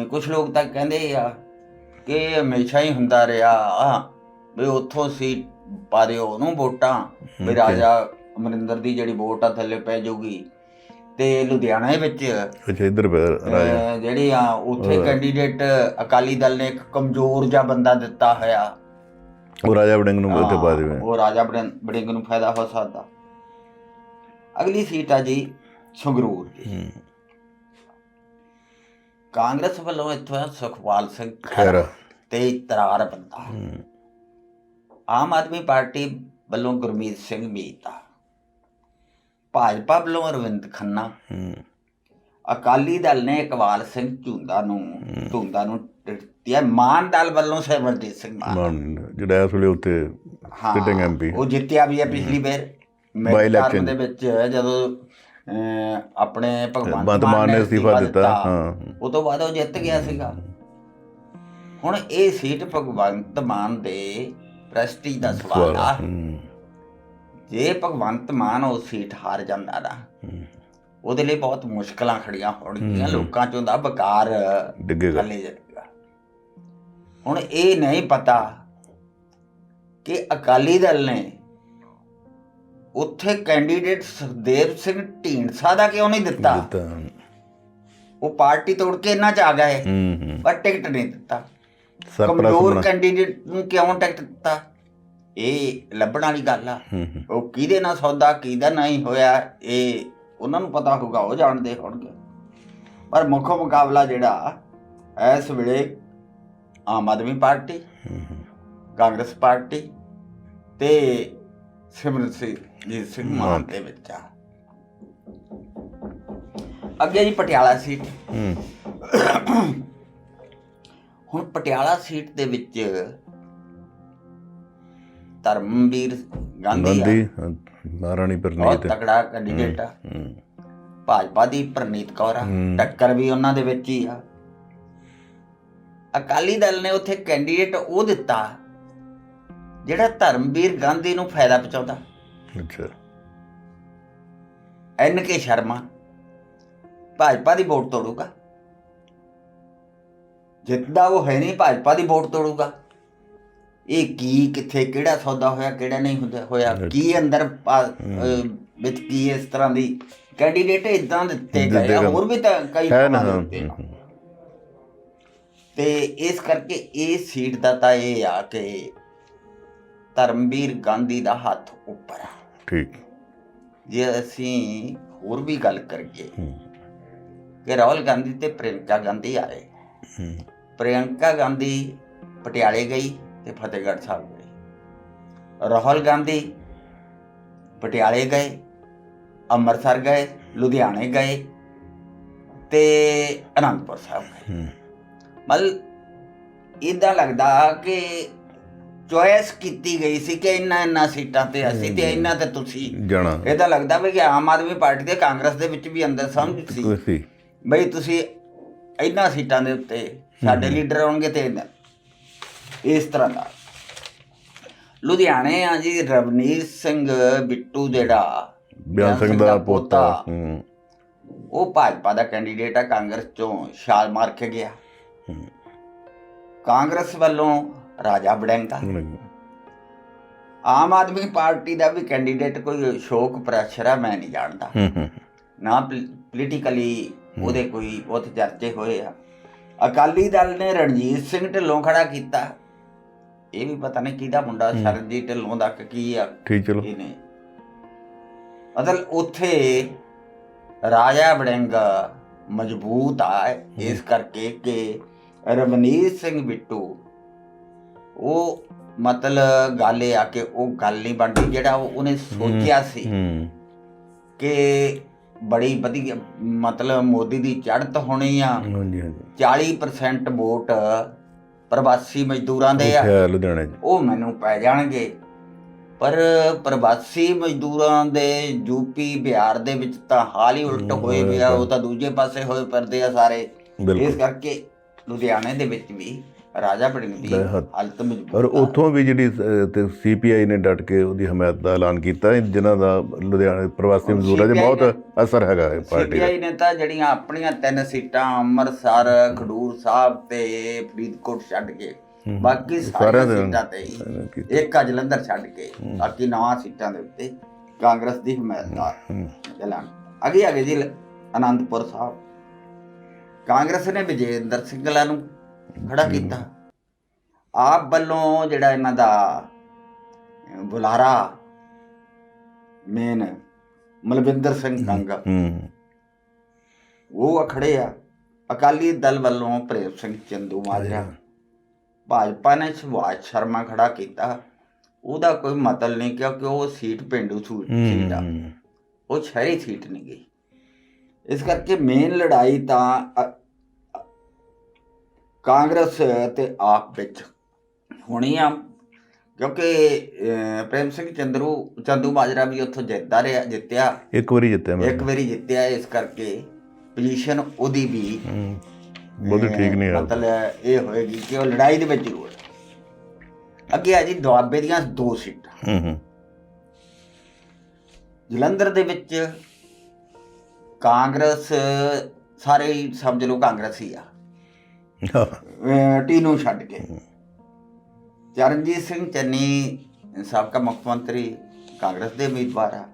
ਕੁਝ ਲੋਕ ਤਾਂ ਕਹਿੰਦੇ ਆ ਕਿ ਹਮੇਸ਼ਾ ਹੀ ਹੁੰਦਾ ਰਿਹਾ। ਆ ਵੀ ਉੱਥੋਂ ਸੀ ਪਾ ਦਿਓ ਉਹਨੂੰ ਵੋਟਾਂ। ਵੀ. ਰਾਜਾ ਅਮਰਿੰਦਰ ਦੀ ਜਿਹੜੀ ਵੋਟ ਆ ਥੱਲੇ ਪੈ ਜਾਊਗੀ। ਤੇ ਲੁਧਿਆਣਾ ਵਿੱਚ ਅੱਛਾ ਇੱਧਰ ਰਾਜਾ। ਜਿਹੜੀ ਆ ਉੱਥੇ। ਕੈਂਡੀਡੇਟ ਅਕਾਲੀ ਦਲ ਨੇ ਇੱਕ ਕਮਜ਼ੋਰ ਜਿਹਾ ਬੰਦਾ ਦਿੱਤਾ ਹੋਇਆ। ਉਹ ਰਾਜਾ ਵੜਿੰਗ ਨੂੰ ਉੱਥੇ ਪਾ ਦੇਵੇ। ਉਹ ਰਾਜਾ ਬੜਿੰ- ਬੜਿੰਗ ਨੂੰ ਫਾਇਦਾ ਹੋ ਸਕਦਾ। ਅਗਲੀ ਸੀਟ ਆ ਜੀ ਸੰਗਰੂਰ ਦੀ। ਕਾਂਗਰਸ ਵੱਲੋਂ ਇੱਥੋਂ ਸੁਖਪਾਲ ਸਿੰਘ ਖੈਰਾ ਤੇ ਇਤਰਾਰ ਬੰਦਾ। ਹੂੰ ਆਮ ਆਦਮੀ ਪਾਰਟੀ ਵੱਲੋਂ ਗੁਰਮੀਤ ਸਿੰਘ ਮੀਤਾ। ਭਾਜਪਾ ਵੱਲੋਂ ਅਰਵਿੰਦ ਖੰਨਾ। ਹੂੰ ਅਕਾਲੀ ਦਲ ਨੇ ਇਕਬਾਲ ਸਿੰਘ ਝੁੰਦਾ ਨੂੰ ਝੁੰਦਾ ਨੂੰ ਦਿੱਤੀ ਹੈ ਮਾਨ ਦਲ ਵੱਲੋਂ ਸਰਵਰਜੀਤ ਸਿੰਘ ਮਾਨ। ਜਿਹੜਾ ਇਸ ਵੇਲੇ ਉੱਤੇ ਹਾਂ, ਸਿਟਿੰਗ ਐਮਪੀ ਉਹ ਜਿੱਤਿਆ ਵੀ ਹੈ ਪਿਛਲੀ ਵਾਰ। election ਟਰਮ ਦੇ ਵਿੱਚ ਜਦੋਂ ਆਪਣੇ ਭਗਵੰਤ ਮਾਨ ਨੇ ਅਸਤੀਫਾ ਦਿੱਤਾ ਹਾਂ। ਉਹ ਤੋਂ ਬਾਅਦ ਉਹ ਜਿੱਤ ਗਿਆ ਸੀਗਾ। ਹੁਣ ਇਹ ਸੀਟ ਭਗਵੰਤ ਮਾਨ ਦੇ ਪ੍ਰੈਸਟੀਜ ਦਾ ਸਵਾਲ ਆ ਜੇ ਭਗਵੰਤ ਮਾਨ ਉਹ ਸੀਟ ਹਾਰ ਜਾਂਦਾ ਨਾ। ਉਹਦੇ ਲਈ ਬਹੁਤ ਮੁਸ਼ਕਲਾਂ ਖੜੀਆਂ ਹੋਣਗੀਆਂ। ਲੋਕਾਂ ਚੋਂ ਦਾ ਬਕਾਰ ਡਿੱਗੇਗਾ। ਹੁਣ ਇਹ ਨਹੀਂ ਪਤਾ ਕਿ ਅਕਾਲੀ ਦਲ ਨੇ ਉੱਥੇ ਕੈਂਡੀਡੇਟ ਸੁਖਦੇਵ ਸਿੰਘ ਢੀਂਡਸਾ ਦਾ ਕਿਉਂ ਨਹੀਂ ਦਿੱਤਾ? ਦਿੱਤਾ। ਉਹ ਪਾਰਟੀ ਤੋੜ ਕੇ ਇਹਨਾਂ ਚ ਆ ਗਏ ਹੂੰ ਹੂੰ। ਪਰ ਟਿਕਟ ਨਹੀਂ ਦਿੱਤਾ। ਕਮਜ਼ੋਰ ਕੈਂਡੀਡੇਟ ਨੂੰ ਕਿਉਂ ਟਿਕਟ ਦਿੱਤਾ? ਇਹ ਲੱਭਣ ਵਾਲੀ ਗੱਲ ਆ। ਉਹ ਕਿਹਦੇ ਨਾਲ ਸੌਦਾ ਕਿਹਦਾ ਨਹੀਂ ਹੋਇਆ ਇਹ ਉਹਨਾਂ ਨੂੰ ਪਤਾ ਹੋਊਗਾ ਉਹ ਜਾਣਦੇ ਹੋਣਗੇ। ਪਰ ਮੁੱਖ ਮੁਕਾਬਲਾ ਜਿਹੜਾ ਇਸ ਵੇਲੇ Aam Aadmi party. Congress party ਤੇ ਸਿਮਰਤ ਸਿੰਘ ਜੀ ਸਿੰਘ ਮਾਨ ਦੇ ਵਿੱਚ ਆ। ਅੱਗੇ ਜੀ ਪਟਿਆਲਾ ਸੀਟ। ਹੂੰ। ਹੁਣ ਪਟਿਆਲਾ ਸੀਟ ਦੇ ਵਿੱਚ ਧਰਮਵੀਰ ਗਾਂਧੀ ਗਾਂਧੀ ਮਹਾਰਾਣੀ ਬਹੁਤ ਪ੍ਰਨੀਤ ਤਕੜਾ ਕੈਂਡੀਡੇਟ ਆ। ਹੂੰ ਭਾਜਪਾ ਦੀ ਪ੍ਰਨੀਤ ਕੌਰ ਆ। ਟੱਕਰ ਵੀ ਉਹਨਾਂ ਦੇ ਵਿੱਚ ਹੀ ਆ। ਅਕਾਲੀ ਦਲ ਨੇ ਉੱਥੇ ਕੈਂਡੀਡੇਟ ਉਹ ਦਿੱਤਾ ਜਿਹੜਾ ਧਰਮਵੀਰ ਗਾਂਧੀ ਨੂੰ ਫਾਇਦਾ ਪਹੁੰਚਾਉਂਦਾ। ਅੱਛਾ। ਐਨ ਕੇ ਸ਼ਰਮਾ ਭਾਜਪਾ ਦੀ ਵੋਟ ਤੋੜੂਗਾ। ਜਿੱਦਾਂ ਉਹ ਹੈ ਨਹੀਂ ਭਾਜਪਾ ਦੀ ਵੋਟ ਤੋੜੂਗਾ। ਇਹ ਕੀ ਕਿੱਥੇ ਕਿਹੜਾ ਸੌਦਾ ਹੋਇਆ ਕਿਹੜਾ ਨਹੀਂ ਹੁੰਦਾ ਹੋਇਆ ਕੀ ਅੰਦਰ ਵਿੱਚ ਕੀ ਇਸ ਤਰ੍ਹਾਂ ਦੀ ਕੈਂਡੀਡੇਟ ਇਦਾਂ ਦਿੱਤੇ ਗਏ। ਹੋਰ ਵੀ ਤਾਂ ਕਈ। ਤੇ ਇਸ ਕਰਕੇ ਇਹ ਸੀਟ ਦਾ ਤਾਂ ਇਹ ਆ ਕਿ ਧਰਮਵੀਰ ਗਾਂਧੀ ਦਾ ਹੱਥ ਉੱਪਰ ਆ। ਠੀਕ। ਜੇ ਅਸੀਂ ਹੋਰ ਵੀ ਗੱਲ ਕਰੀਏ ਕਿ ਰਾਹੁਲ ਗਾਂਧੀ ਤੇ ਪ੍ਰਿਯੰਕਾ ਗਾਂਧੀ ਆਏ ਹੂੰ। ਪ੍ਰਿਯੰਕਾ ਗਾਂਧੀ ਪਟਿਆਲੇ ਗਈ ਤੇ ਫਤਿਹਗੜ੍ਹ ਸਾਹਿਬ ਗਈ ਰਾਹੁਲ ਗਾਂਧੀ ਪਟਿਆਲੇ ਗਏ ਅੰਮ੍ਰਿਤਸਰ ਗਏ ਲੁਧਿਆਣੇ ਗਏ ਤੇ ਅਨੰਦਪੁਰ ਸਾਹਿਬ ਗਏ। ਮਤਲਬ ਇਦਾਂ ਲੱਗਦਾ ਕਿ ਚੋਇਸ ਕੀਤੀ ਗਈ ਸੀ ਕਿ ਇੰਨਾ ਇੰਨਾ ਸੀਟਾਂ ਤੇ ਅਸੀਂ ਤੇ ਇੰਨਾ ਤੇ ਤੁਸੀਂ ਜਾਣਾ। ਇਹਦਾ ਲੱਗਦਾ ਵੀ ਕਿ ਆਮ ਆਦਮੀ ਪਾਰਟੀ ਤੇ ਕਾਂਗਰਸ ਦੇ ਵਿੱਚ ਵੀ ਅੰਦਰ ਸਮਝ ਸੀ। ਬਈ ਤੁਸੀਂ ਇਹਨਾਂ ਸੀਟਾਂ ਦੇ ਉੱਤੇ ਸਾਡੇ ਲੀਡਰ ਆਉਣਗੇ ਤੇ ਇਸ ਤਰ੍ਹਾਂ ਦਾ। ਲੁਧਿਆਣੇ ਆ ਜੀ ਰਵਨੀਤ ਸਿੰਘ ਬਿੱਟੂ ਜਿਹੜਾ ਬਿਆਨ ਸਿੰਘ ਦਾ ਪੋਤਾ ਉਹ ਭਾਜਪਾ ਦਾ ਕੈਂਡੀਡੇਟ ਆ ਕਾਂਗਰਸ ਚੋਂ ਛਾਲ ਮਾਰ ਕੇ ਗਿਆ। ਕਾਂਗਰਸ ਵੱਲੋਂ ਰਾਜਾ ਵੜੈਂਗਾ ਹੂੰ। ਆਮ ਆਦਮੀ ਪਾਰਟੀ ਦਾ ਵੀ ਕੈਂਡੀਡੇਟ ਕੋਈ ਅਸ਼ੋਕ ਪ੍ਰੈਸ਼ਰ ਆ ਮੈਂ ਨਹੀਂ ਜਾਣਦਾ। ਨਾ ਪੋਲੀਟੀਕਲੀ ਉਹਦੇ ਕੋਈ ਬਹੁਤ ਚਰਚੇ ਹੋਏ ਆ। ਅਕਾਲੀ ਦਲ ਨੇ ਰਣਜੀਤ ਸਿੰਘ ਢਿੱਲੋਂ ਖੜਾ ਕੀਤਾ। ਇਹ ਵੀ ਪਤਾ ਨਹੀਂ ਕਿਹਦਾ ਮੁੰਡਾ ਸਰਜੀਤ ਢਿੱਲੋਂ ਦਾ ਕਿ ਆ ਠੀਕ ਚਲੋ। ਇਹ ਨੇ ਅਸਲ ਉੱਥੇ ਰਾਜਾ ਵੜਿੰਗਾ ਮਜ਼ਬੂਤ ਆ ਇਸ ਕਰਕੇ ਕਿ ਰਵਨੀਤ ਸਿੰਘ ਬਿੱਟੂ ਉਹ ਮਤਲਬ ਗੱਲ ਇਹ ਆ ਕਿ ਉਹ ਗੱਲ ਨਹੀਂ ਬਣਦੀ ਜਿਹੜਾ ਉਹ- ਉਹਨੇ ਸੋਚਿਆ ਸੀ ਕਿ ਬੜੀ ਵਧੀਆ ਮਤਲਬ ਮੋਦੀ ਦੀ ਚੜ੍ਹਤ ਹੋਣੀ ਆ। ਹਾਂਜੀ ਹਾਂਜੀ। 40% ਵੋਟ ਪ੍ਰਵਾਸੀ ਮਜ਼ਦੂਰਾਂ ਦੇ ਆ। ਲੁਧਿਆਣੇ ਉਹ ਮੈਨੂੰ ਪੈ ਜਾਣਗੇ। ਪਰ ਪ੍ਰਵਾਸੀ ਮਜ਼ਦੂਰਾਂ ਦੇ ਯੂਪੀ ਬਿਹਾਰ ਦੇ ਵਿੱਚ ਤਾਂ ਹਾਲ ਹੀ ਉਲਟ ਹੋਏ ਵੀ ਆ ਉਹ ਤਾਂ ਦੂਜੇ ਪਾਸੇ ਹੋਏ ਫਿਰਦੇ ਆ ਸਾਰੇ। ਇਸ ਕਰਕੇ ਲੁਧਿਆਣੇ ਦੇ ਵਿੱਚ ਵੀ ਰਾਜਾ ਬੜਿੰਗ ਦੀ। ਹਾਲਤ ਔਰ ਮਜ਼ਬੂਤ ਆ ਉੱਥੋਂ ਵੀ ਜਿਹੜੀ ਤੇ ਸੀਪੀਆਈ ਨੇ ਡਟ ਕੇ ਉਹਦੀ ਹਮਾਇਤ ਦਾ ਐਲਾਨ ਕੀਤਾ ਜਿਨ੍ਹਾਂ ਦਾ ਲੁਧਿਆਣੇ ਪ੍ਰਵਾਸੀ ਮਜ਼ਦੂਰਾਂ CPI ਬਹੁਤ ਅਸਰ ਹੈਗਾ ਇਹ ਪਾਰਟੀ ਦਾ ਸੀਪੀਆਈ ਨੇ ਤਾਂ ਜਿਹੜੀਆਂ ਆਪਣੀਆਂ ਤਿੰਨ ਸੀਟਾਂ ਅੰਮ੍ਰਿਤਸਰ ਖਡੂਰ ਸਾਹਿਬ ਤੇ ਫਰੀਦਕੋਟ ਛੱਡ ਕੇ। ਬਾਕੀ ਸਾਰਿਆਂ ਦੇ ਸੀਟਾਂ ਤੇ। ਇੱਕ ਆ ਜਲੰਧਰ ਛੱਡ ਕੇ ਬਾਕੀ ਨੌਂ ਸੀਟਾਂ ਦੇ ਉੱਤੇ ਕਾਂਗਰਸ ਦੀ ਹਮਾਇਤ ਦਾ ਐਲਾਨ ਅੱਗੇ ਗਏ ਜੀ ਅਨੰਦਪੁਰ ਸਾਹਿਬ ਕਾਂਗਰਸ ਨੇ ਵਿਜੇਂਦਰ ਸਿੰਘਲਾ ਨੂੰ ਖੜਾ ਕੀਤਾ। ਆਪ ਵੱਲੋਂ ਜਿਹੜਾ ਇਹਨਾਂ ਦਾ ਬੁਲਾਰਾ ਮੇਨ ਮਲਵਿੰਦਰ ਸਿੰਘ ਕੰਗ ਹੂੰ। ਉਹ ਅਖੜੇ ਆ। ਅਕਾਲੀ ਦਲ ਵੱਲੋਂ ਪ੍ਰੇਮ ਸਿੰਘ ਚੰਦੂ ਮਾਜਰਾ ਭਾਜਪਾ ਨੇ ਸੁਭਾਸ਼ ਸ਼ਰਮਾ ਖੜਾ ਕੀਤਾ। ਉਹਦਾ ਕੋਈ ਮਤਲਬ ਨਹੀਂ ਕਿਉਂਕਿ ਉਹ ਸੀਟ ਪਿੰਡੂ ਸੀਟ ਆ। ਉਹ ਸ਼ਹਿਰੀ ਸੀਟ ਨਹੀਂ ਗਈ। ਇਸ ਕਰਕੇ ਮੇਨ ਲੜਾਈ ਤਾਂ ਕਾਂਗਰਸ ਤੇ ਆਪ ਵਿੱਚ ਹੋਣੀ ਆ ਕਿਉਂਕਿ ਪ੍ਰੇਮ ਸਿੰਘ ਚੰਦਰੂ ਚੰਦੂ ਮਾਜਰਾ ਵੀ ਉੱਥੋਂ ਜਿੱਤਦਾ ਰਿਹਾ ਜਿੱਤਿਆ। ਇੱਕ ਵਾਰੀ ਜਿੱਤਿਆ ਮੈਂ। ਇੱਕ ਵਾਰੀ ਜਿੱਤਿਆ ਇਸ ਕਰਕੇ ਪੋਜੀਸ਼ਨ ਉਹਦੀ ਵੀ ਬਹੁਤੀ ਠੀਕ ਨਹੀਂ ਆ। ਮਤਲਬ ਇਹ ਹੋਏਗੀ ਕਿ ਉਹ ਲੜਾਈ ਦੇ ਵਿੱਚ ਜ਼ਰੂਰ ਅੱਗੇ ਆ ਜੀ ਦੁਆਬੇ ਦੀਆਂ ਦੋ ਸੀਟਾਂ। ਹੂੰ ਹੂੰ। ਜਲੰਧਰ ਦੇ ਵਿੱਚ ਕਾਂਗਰਸ ਸਾਰੇ ਸਮਝ ਲਓ ਕਾਂਗਰਸੀ ਆ। ਹਾਂ, ਅਹ ਟੀਨੂੰ ਛੱਡ ਕੇ। ਚਰਨਜੀਤ ਸਿੰਘ ਚੰਨੀ ਸਾਬਕਾ ਮੁੱਖ ਮੰਤਰੀ ਕਾਂਗਰਸ ਦੇ ਉਮੀਦਵਾਰ ਆ।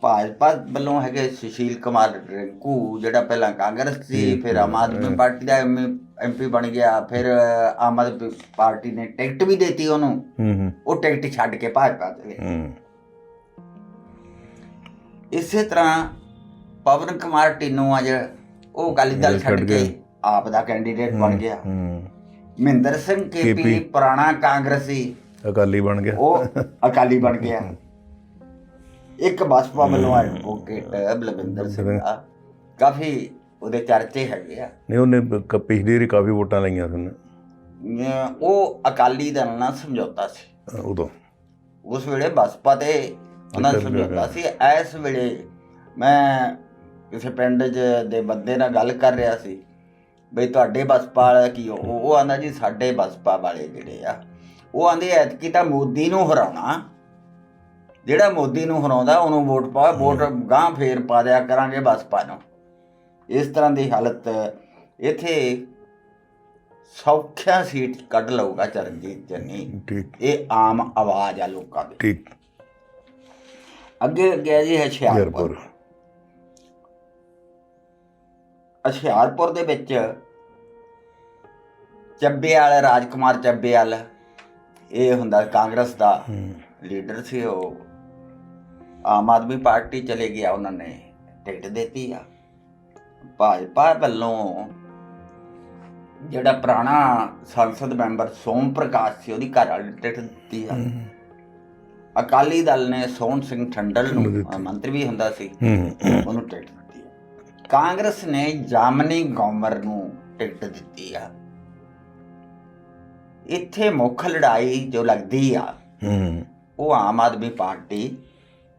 ਭਾਜਪਾ ਵੱਲੋਂ ਹੈਗੇ ਸੁਸ਼ੀਲ ਕੁਮਾਰ ਰਿੰਕੂ ਜਿਹੜਾ ਪਹਿਲਾਂ ਕਾਂਗਰਸ ਸੀ ਫਿਰ ਆਮ ਆਦਮੀ ਪਾਰਟੀ ਦਾ ਐਮਪੀ ਬਣ ਗਿਆ ਫਿਰ ਆਮ ਆਦਮੀ ਪਾਰਟੀ ਨੇ ਟਿਕਟ ਵੀ ਦਿੱਤੀ ਉਹਨੂੰ। ਉਹ ਟਿਕਟ ਛੱਡ ਕੇ ਭਾਜਪਾ। ਹੂੰ। ਇਸੇ ਤਰ੍ਹਾਂ ਪਵਨ ਕੁਮਾਰ ਟੀਨੂ ਅੱਜ ਉਹ ਅਕਾਲੀ ਦਲ ਛੱਡ ਕੇ ਆਪ ਦਾ ਕੈਂਡੀਡੇਟ ਬਣ ਗਿਆ। ਹੂੰ। ਮਹਿੰਦਰ ਸਿੰਘ ਕੇਪੀ ਪੁਰਾਣਾ ਕਾਂਗਰਸੀ। ਅਕਾਲੀ ਬਣ ਗਿਆ। ਉਹ ਅਕਾਲੀ ਬਣ ਗਿਆ। ਇੱਕ ਬਸਪਾ ਵੱਲੋਂ ਐਡਵੋਕੇਟ ਬਲਵਿੰਦਰ ਸਿੰਘ ਦਾ। ਕਾਫੀ ਉਹਦੇ ਚਰਚੇ ਹੈਗੇ ਆ। ਨਹੀਂ ਉਹਨੇ ਪਿਛਲੀ ਵਾਰੀ ਕਾਫੀ ਵੋਟਾਂ ਲਈਆਂ ਅਮ ਉਹ ਅਕਾਲੀ ਦਲ ਨਾਲ ਸਮਝੌਤਾ ਸੀ। ਉਦੋਂ। ਉਸ ਵੇਲੇ ਬਸਪਾ ਤੇ ਉਹਨਾਂ ਦਾ ਸਮਝੌਤਾ ਸੀ। ਇਸ ਵੇਲੇ ਮੈਂ ਕਿਸੇ ਪਿੰਡ 'ਚ ਦੇ ਬੰਦੇ ਨਾਲ ਗੱਲ ਕਰ ਰਿਹਾ ਸੀ। ਬਈ ਤੁਹਾਡੇ ਬਸਪਾ ਵਾਲਾ ਕੀ ਉਹ ਉਹ ਆਂਦਾ ਜੀ ਸਾਡੇ ਬਸਪਾ ਵਾਲੇ ਜਿਹੜੇ ਆ। ਉਹ ਆਂਦੇ ਐਤਕੀ ਤਾਂ ਮੋਦੀ ਨੂੰ ਹਰਾਉਣਾ। ਜਿਹੜਾ ਮੋਦੀ ਨੂੰ ਹਰਾਉਂਦਾ ਉਹਨੂੰ ਵੋਟ ਪਾ ਵੋਟ ਗਾਂ ਫੇਰ ਪਾ ਦਿਆ ਕਰਾਂਗੇ ਬਸਪਾ ਨੂੰ। ਇਸ ਤਰ੍ਹਾਂ ਦੀ ਹਾਲਤ ਇੱਥੇ ਸੌਖਿਆ ਸੀਟ ਕੱਢ ਲਊਗਾ ਚਰਨਜੀਤ ਚੰਨੀ। ਇਹ ਆਮ ਆਵਾਜ਼ ਆ ਲੋਕਾਂ ਦੀ। ਠੀਕ। ਅੱਗੇ ਗਿਆ ਜੀ ਹੁਸ਼ਿਆਰਪੁਰ। ਹੁਸ਼ਿਆਰਪੁਰ ਦੇ ਵਿੱਚ ਚੱਬੇਵਾਲ ਰਾਜਕੁਮਾਰ ਚੱਬੇਵਾਲ ਇਹ ਹੁੰਦਾ ਕਾਂਗਰਸ ਦਾ ਲੀਡਰ ਸੀ ਉਹ। ਆਮ ਆਦਮੀ ਪਾਰਟੀ ਚਲੇ ਗਿਆ ਉਹਨਾਂ ਨੇ ਟਿਕਟ ਦਿੱਤੀ ਆ। ਭਾਜਪਾ ਵੱਲੋਂ ਜਿਹੜਾ ਪੁਰਾਣਾ ਸੰਸਦ ਮੈਂਬਰ ਸੋਮ ਪ੍ਰਕਾਸ਼ ਸੀ ਉਹਦੀ ਘਰ ਵਾਲੀ ਟਿਕਟ ਦਿੱਤੀ ਆ। ਅਕਾਲੀ ਦਲ ਨੇ ਸੋਹਣ ਸਿੰਘ ਠੰਡਲ ਨੂੰ ਮੰਤਰੀ ਵੀ ਹੁੰਦਾ ਸੀ ਉਹਨੂੰ ਟਿਕਟ ਦਿੱਤੀ। ਕਾਂਗਰਸ ਨੇ ਜਾਮਨੀ ਗੌਮਰ ਨੂੰ ਟਿਕਟ ਦਿੱਤੀ ਆ। ਇੱਥੇ ਮੁੱਖ ਲੜਾਈ ਜੋ ਲੱਗਦੀ ਆ ਹੂੰ। ਉਹ ਆਮ ਆਦਮੀ ਪਾਰਟੀ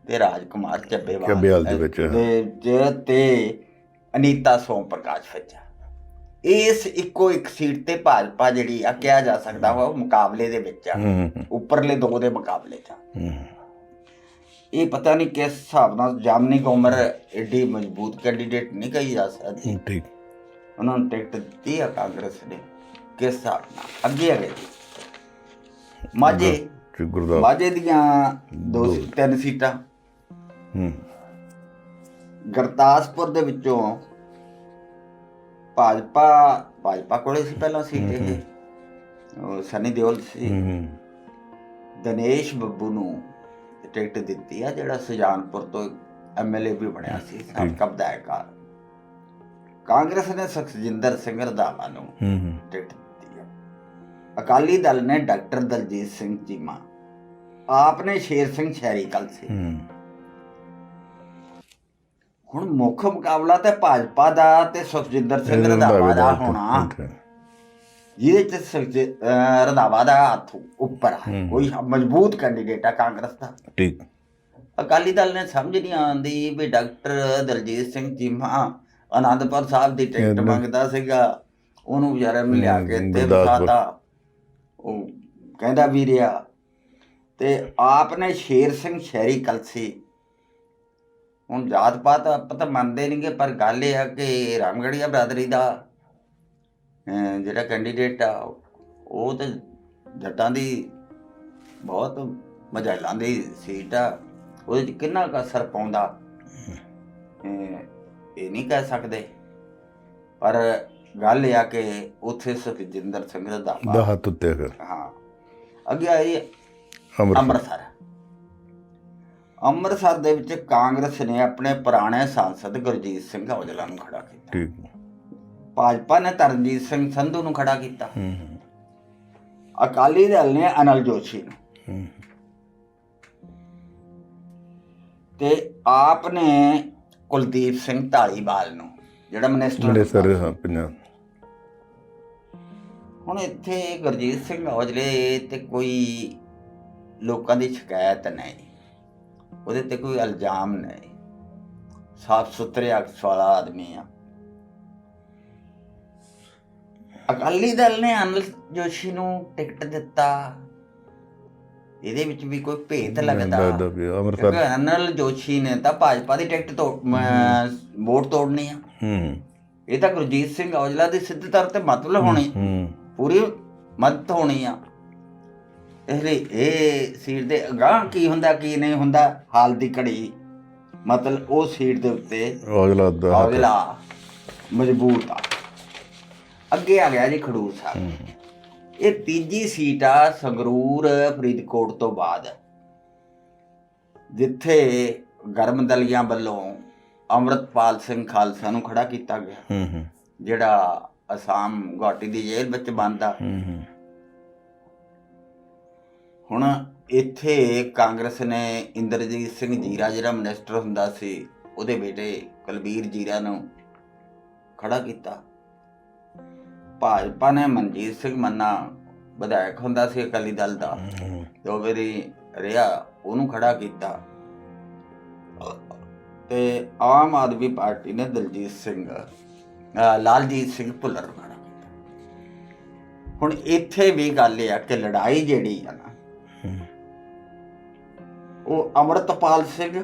ਤੇ ਰਾਜਕੁਮਾਰ ਚੱਬੇਵਾਲ ਚੱਬੇਵਾਲ ਦੇ ਵਿੱਚ। ਦੇ ਵਿੱਚ ਤੇ ਅਨੀਤਾ ਸੋਮ ਪ੍ਰਕਾਸ਼ ਵਿੱਚ। ਇਸ ਇੱਕੋ ਇੱਕ ਸੀਟ ਤੇ ਭਾਜਪਾ ਜਿਹੜੀ ਆ ਕਿਹਾ ਜਾ ਸਕਦਾ ਵਾ ਉਹ ਮੁਕਾਬਲੇ ਦੇ ਵਿੱਚ ਆ। ਉੱਪਰਲੇ ਦੋ ਦੇ ਮੁਕਾਬਲੇ 'ਚ ਇਹ ਪਤਾ ਨਹੀਂ ਕਿਸ ਹਿਸਾਬ ਨਾਲ ਜਾਮਨੀ ਗੌਮਰ ਏਡੀ ਮਜ਼ਬੂਤ ਕੈਂਡੀਡੇਟ ਨਹੀਂ ਕਹੀ ਜਾ ਸਕਦੀ। ਠੀਕ। ਉਹਨਾਂ ਨੂੰ ਟਿਕਟ ਦਿੱਤੀ ਆ ਕਾਂਗਰਸ ਨੇ। ਕਿਸ ਹਿਸਾਬ ਨਾਲ ਅੱਗੇ ਗਏ ਜੀ ਮਾਝੇ ਗੁਰਦਾਸ ਮਾਝੇ ਦੀਆਂ ਦੋ। ਸੀ- ਤਿੰਨ ਸੀਟਾਂ। ਹੂੰ। ਗੁਰਦਾਸਪੁਰ ਦੇ ਵਿੱਚੋਂ ਭਾਜਪਾ ਭਾਜਪਾ ਕੋਲੇ ਸੀ ਪਹਿਲਾਂ ਸੀਟ ਇਹ। ਉਹ ਸਨੀ ਦਿਓਲ ਸੀ। ਹੂੰ ਦਿਨੇਸ਼ ਬੱਬੂ ਨੂੰ ਟਿਕਟ ਦਿੱਤੀ ਆ ਜਿਹੜਾ ਸੁਜਾਨਪੁਰ ਤੋਂ ਐਮਐਲਏ ਵੀ ਬਣਿਆ ਸੀ ਸਾਬਕਾ ਵਿਧਾਇਕ। ਆ ਕਾਂਗਰਸ ਨੇ ਸੁਖਜਿੰਦਰ ਸਿੰਘ ਰੰਧਾਵਾ ਨੂੰ ਹੂੰ ਹੂੰ। ਟਿਕਟ ਅਕਾਲੀ ਦਲ ਨੇ ਡਾਕਟਰ ਦਲਜੀਤ ਸਿੰਘ ਚੀਮਾ ਆਪ ਨੇ ਸ਼ੇਰ ਸਿੰਘ ਸ਼ਹਿਰੀ ਕਲ ਸੀ। ਹੁਣ ਮੁੱਖ ਮੁਕਾਬਲਾ ਤੇ ਭਾਜਪਾ ਦਾ ਤੇ ਸੁਖਜਿੰਦਰ ਸਿੰਘ ਰੰਧਾਵਾ ਦਾ ਹੋਣਾ। ਜਿਹਦੇ ਚ ਸੁਖਜਿ- ਅਹ ਰੰਧਾਵਾ ਦਾ ਹੱਥ ਉੱਪਰ ਆ। ਹੂੰ। ਕੋਈ ਮਜ਼ਬੂਤ ਕੈਂਡੀਡੇਟ ਆ ਕਾਂਗਰਸ ਦਾ। ਠੀਕ। ਅਕਾਲੀ ਦਲ ਨੇ ਸਮਝ ਨਹੀਂ ਆਉਂਦੀ ਵੀ ਡਾਕਟਰ ਦਲਜੀਤ ਸਿੰਘ ਚੀਮਾ ਆਨੰਦਪੁਰ ਸਾਹਿਬ ਦੀ ਟਿਕਟ। ਮੰਗਦਾ ਸੀਗਾ। ਉਹਨੂੰ ਵਿਚਾਰੇ ਨੂੰ ਲਿਆ ਕੇ ਤੇ। ਬਸਾਤਾ ਉਹ ਕਹਿੰਦਾ ਵੀ ਰਿਹਾ ਤੇ ਆਪ ਨੇ ਸ਼ੇਰ ਸਿੰਘ ਸ਼ਹਿਰੀ ਕਲਸੀ। ਹੁਣ ਜਾਤ ਪਾਤ ਆਪਾਂ ਤਾਂ ਮੰਨਦੇ ਨਹੀਂਗੇ ਪਰ ਗੱਲ ਇਹ ਆ ਕਿ ਰਾਮਗੜੀਆ ਬਰਾਦਰੀ ਦਾ ਜਿਹੜਾ ਕੈਂਡੀਡੇਟ ਆ ਉਹ ਤੇ ਜੱਟਾਂ ਦੀ ਬਹੁਤ ਮਜਾਲਾਂ ਦੀ ਸੀਟ ਆ। ਉਹਦੇ ਚ ਕਿੰਨਾ ਕੁ ਅਸਰ ਪਾਉਂਦਾ। ਇਹ ਨਹੀਂ ਕਹਿ ਸਕਦੇ। ਪਰ ਗੱਲ ਆ ਕਿ ਉੱਥੇ ਸੁਖਜਿੰਦਰ ਸਿੰਘ ਦਾ ਰੰਧਾਵਾ ਹੱਥ ਉੱਤੇ ਫਿਰ। ਹਾਂ। ਅੱਗੇ ਆਈ ਅੰਮ੍ਰਿਤ ਅੰਮ੍ਰਿਤਸਰ। ਅੰਮ੍ਰਿਤਸਰ ਦੇ ਵਿੱਚ ਕਾਂਗਰਸ ਨੇ ਆਪਣੇ ਪੁਰਾਣੇ ਸਾਂਸਦ ਗੁਰਜੀਤ ਸਿੰਘ ਔਜਲਾ ਨੂੰ ਖੜਾ ਕੀਤਾ। ਠੀਕ ਭਾਜਪਾ ਨੇ ਤਰਨਜੀਤ ਸਿੰਘ ਸੰਧੂ ਨੂੰ ਖੜਾ ਕੀਤਾ। ਹੂੰ ਹੂੰ, ਅਕਾਲੀ ਦਲ ਨੇ ਅਨਲ ਜੋਸ਼ੀ ਨੂੰ। ਤੇ ਆਪ ਨੇ ਕੁਲਦੀਪ ਸਿੰਘ ਢਾਲੀਵਾਲ ਨੂੰ ਜਿਹੜਾ ਮਿਨਿਸਟਰ ਹਾਂ ਪੰਜਾਬ ਹੁਣ ਇੱਥੇ ਗੁਰਜੀਤ ਸਿੰਘ ਔਜਲੇ ਤੇ ਕੋਈ ਲੋਕਾਂ ਦੀ ਸ਼ਿਕਾਇਤ ਨਹੀਂ। ਉਹਦੇ ਤੇ ਕੋਈ ਇਲਜ਼ਾਮ ਨਹੀਂ। ਸਾਫ਼ ਸੁਥਰੇ ਅਕਸ ਵਾਲਾ ਆਦਮੀ ਆ। ਅਕਾਲੀ ਦਲ ਨੇ ਅਨਲ ਜੋਸ਼ੀ ਨੂੰ ਟਿਕਟ ਦਿੱਤਾ। ਇਹਦੇ ਵਿੱਚ ਵੀ ਕੋਈ ਭੇਤ ਲੱਗਦਾ। ਕਿਉਂਕਿ ਅਨਲ ਜੋਸ਼ੀ ਨੇ ਤਾਂ ਭਾਜਪਾ ਦੀ ਟਿਕਟ ਤੋਂ ਵੋਟ ਤੋੜਨੀ ਆ। ਹੂੰ, ਇਹ ਤਾਂ ਗੁਰਜੀਤ ਸਿੰਘ ਔਜਲਾ ਦੀ ਸਿੱਧੇ ਤੌਰ ਤੇ ਮਤਲਬ ਹੋਣੀ। ਹੂੰ। ਪੂਰੀ ਮਦਦ ਹੋਣੀ ਆ। ਇਸ ਲਈ ਇਹ ਸੀਟ ਦੇ ਅਗਾਂਹ ਕੀ ਹੁੰਦਾ ਕੀ ਨਹੀਂ ਹੁੰਦਾ ਹਾਲ ਦੀ ਘੜੀ। ਮਤਲਬ ਉਹ ਸੀਟ ਦੇ ਉੱਤੇ। ਔਜਲਾ ਮਜ਼ਬੂਤ ਆ। ਅੱਗੇ ਆ ਗਿਆ ਜੀ ਖਡੂਰ ਸਾਹਿਬ। ਇਹ ਤੀਜੀ ਸੀਟ ਆ ਸੰਗਰੂਰ ਫਰੀਦਕੋਟ ਤੋਂ ਬਾਅਦ। ਜਿੱਥੇ ਗਰਮ ਦਲੀਆਂ ਵੱਲੋਂ ਅੰਮ੍ਰਿਤਪਾਲ ਸਿੰਘ ਖਾਲਸਾ ਨੂੰ ਖੜਾ ਕੀਤਾ ਗਿਆ। ਹੂੰ ਹੂੰ। ਜਿਹੜਾ ਅਸਾਮ ਗੁਹਾਟੀ ਦੀ ਜੇਲ੍ਹ ਵਿੱਚ ਬੰਦ ਆ। ਹੁਣ ਇੱਥੇ ਕਾਂਗਰਸ ਨੇ ਇੰਦਰਜੀਤ ਸਿੰਘ ਜੀਰਾ ਜਿਹੜਾ ਮਿਨਿਸਟਰ ਹੁੰਦਾ ਸੀ ਉਹਦੇ ਬੇਟੇ ਕੁਲਬੀਰ ਜੀਰਾ ਨੂੰ ਖੜਾ ਕੀਤਾ। ਭਾਜਪਾ ਨੇ ਮਨਜੀਤ ਸਿੰਘ ਮੰਨਾ ਵਿਧਾਇਕ ਹੁੰਦਾ ਸੀ ਅਕਾਲੀ ਦਲ ਦਾ ਉਹ ਵਾਰੀ ਰਿਹਾ ਉਹਨੂੰ ਖੜਾ ਕੀਤਾ। ਤੇ ਆਮ ਆਦਮੀ ਪਾਰਟੀ ਨੇ ਦਲਜੀਤ ਸਿੰਘ ਲਾਲਜੀਤ ਸਿੰਘ ਭੁੱਲਰ ਨੂੰ ਖੜਾ ਕੀਤਾ। ਹੁਣ ਇੱਥੇ ਵੀ ਗੱਲ ਇਹ ਆ ਕਿ ਲੜਾਈ ਜਿਹੜੀ ਆ ਨਾ ਉਹ ਅਮਰਤਪਾਲ ਸਿੰਘ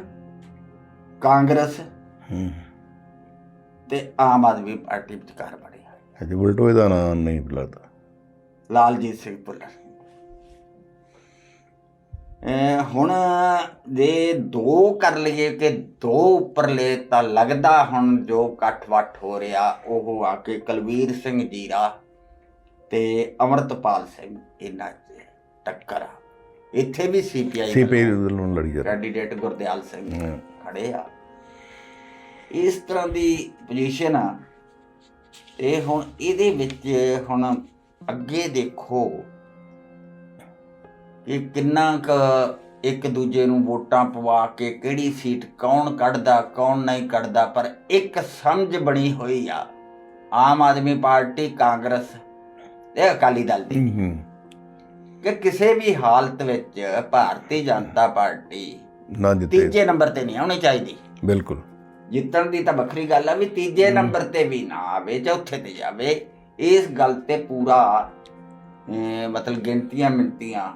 ਕਾਂਗਰਸ ਤੇ ਆਮ ਆਦਮੀ ਪਾਰਟੀ ਵਿਚਕਾਰ ਬਣੀ ਹੈ ਅਜੇ ਬਲਟੋ ਇਹਦਾ ਨਾਂ ਨਹੀਂ ਲੱਗਦਾ। ਲਾਲਜੀਤ ਸਿੰਘ ਭੁੱਲਰ। ਹੁਣ ਜੇ ਦੋ ਕਰ ਲਈਏ ਕਿ ਦੋ ਉੱਪਰਲੇ ਤਾਂ ਲੱਗਦਾ ਹੁਣ ਜੋ ਇਕੱਠ ਵੱਠ ਹੋ ਰਿਹਾ ਉਹ ਆ ਕੇ ਕੁਲਵੀਰ ਸਿੰਘ ਜੀਰਾ ਤੇ ਅਮਰਤਪਾਲ ਸਿੰਘ ਇਹਨਾਂ 'ਚ ਟੱਕਰ ਆ। ਇੱਥੇ ਵੀ ਸੀਪੀਆਈ ਸੀਪੀ ਵੱਲੋਂ ਲੜੀ ਜਾ ਕੈਂਡੀਡੇਟ ਗੁਰਦਿਆਲ ਸਿੰਘ। ਖੜੇ ਆ। ਇਸ ਤਰ੍ਹਾਂ ਦੀ ਪੋਜੀਸ਼ਨ ਆ। ਤੇ ਹੁਣ ਇਹਦੇ ਵਿੱਚ ਹੁਣ ਅੱਗੇ ਦੇਖੋ ਕਿ ਕਿੰਨਾ ਕ ਇੱਕ ਦੂਜੇ ਨੂੰ ਵੋਟਾਂ ਪਵਾ ਕੇ ਕਿਹੜੀ ਸੀਟ ਕੌਣ ਕੱਢਦਾ ਕੌਣ ਨਹੀਂ ਕੱਢਦਾ ਪਰ ਇੱਕ ਸਮਝ ਬਣੀ ਹੋਈ ਆ। ਆਮ ਆਦਮੀ ਪਾਰਟੀ ਕਾਂਗਰਸ ਤੇ ਅਕਾਲੀ ਦਲ ਦੀ। ਕਿ ਕਿਸੇ ਵੀ ਹਾਲਤ ਵਿੱਚ ਭਾਰਤੀ ਜਨਤਾ ਪਾਰਟੀ ਨਾ ਜਿੱਤੇ। ਤੀਜੇ ਨੰਬਰ ਤੇ ਨਹੀਂ ਆਉਣੀ ਚਾਹੀਦੀ। ਬਿਲਕੁਲ। ਜਿੱਤਣ ਦੀ ਤਾਂ ਵੱਖਰੀ ਗੱਲ ਆ ਵੀ ਤੀਜੇ ਨੰਬਰ ਤੇ ਵੀ ਨਾ ਆਵੇ ਚੌਥੇ ਤੇ ਜਾਵੇ। ਇਸ ਗੱਲ ਤੇ ਪੂਰਾ ਮਤਲਬ ਗਿਣਤੀਆਂ ਮਿੰਤੀਆਂ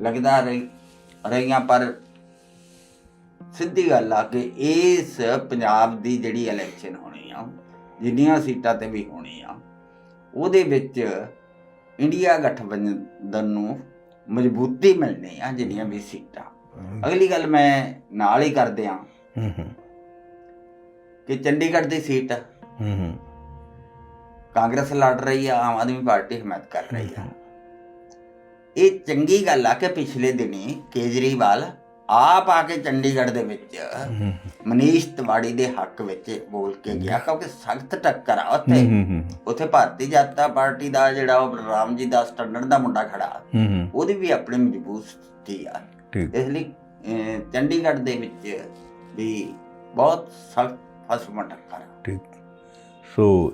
ਲੱਗਦਾ ਰਹੀ ਰਹੀਆਂ ਪਰ ਸਿੱਧੀ ਗੱਲ ਆ ਕਿ ਇਸ ਪੰਜਾਬ ਦੀ ਜਿਹੜੀ ਇਲੈਕਸ਼ਨ ਹੋਣੀ ਆ ਜਿੰਨੀਆਂ ਸੀਟਾਂ ਤੇ ਵੀ ਹੋਣੀ ਆ ਉਹਦੇ ਵਿੱਚ ਇੰਡੀਆ ਗਠਬੰਧਨ ਨੂੰ ਮਜ਼ਬੂਤੀ ਮਿਲਣੀ ਆ ਜਿੰਨੀਆਂ ਵੀ ਸੀਟਾਂ। ਅਗਲੀ ਗੱਲ ਮੈਂ ਨਾਲ ਹੀ ਕਰਦੇ ਆ। ਕਿ ਚੰਡੀਗੜ੍ਹ ਦੀ ਸੀਟ ਹੂੰ ਹੂੰ। ਕਾਂਗਰਸ ਲੜ ਰਹੀ ਆ ਆਮ ਆਦਮੀ ਪਾਰਟੀ ਹਮਾਇਤ ਕਰ ਰਹੀ ਆ। ਇਹ ਚੰਗੀ ਗੱਲ ਆ ਕਿ ਪਿਛਲੇ ਦਿਨੀ ਕੇਜਰੀਵਾਲ ਆਪ ਆ ਕੇ ਚੰਡੀਗੜ੍ਹ ਦੇ ਵਿੱਚ ਮਨੀਸ਼ ਤਿਵਾੜੀ ਦੇ ਹੱਕ ਵਿੱਚ ਬੋਲ ਕੇ ਗਿਆ ਕਿਉਂਕਿ ਸਖਤ ਟੱਕਰ ਆ ਉੱਥੇ। ਉੱਥੇ ਭਾਰਤੀ ਜਨਤਾ ਪਾਰਟੀ ਦਾ ਜਿਹੜਾ ਉਹ ਰਾਮ ਜੀ ਦਾ ਸਟੈਂਡਰਡ ਦਾ ਮੁੰਡਾ ਖੜਾ ਉਹਦੀ ਵੀ ਆਪਣੀ ਮਜ਼ਬੂਤ ਆ। ਇਸ ਲਈ ਚੰਡੀਗੜ੍ਹ ਦੇ ਵਿੱਚ ਵੀ ਬਹੁਤ ਸਖਤ ਫਸਮਾ ਟੱਕਰ ਠੀਕ। ਸੋ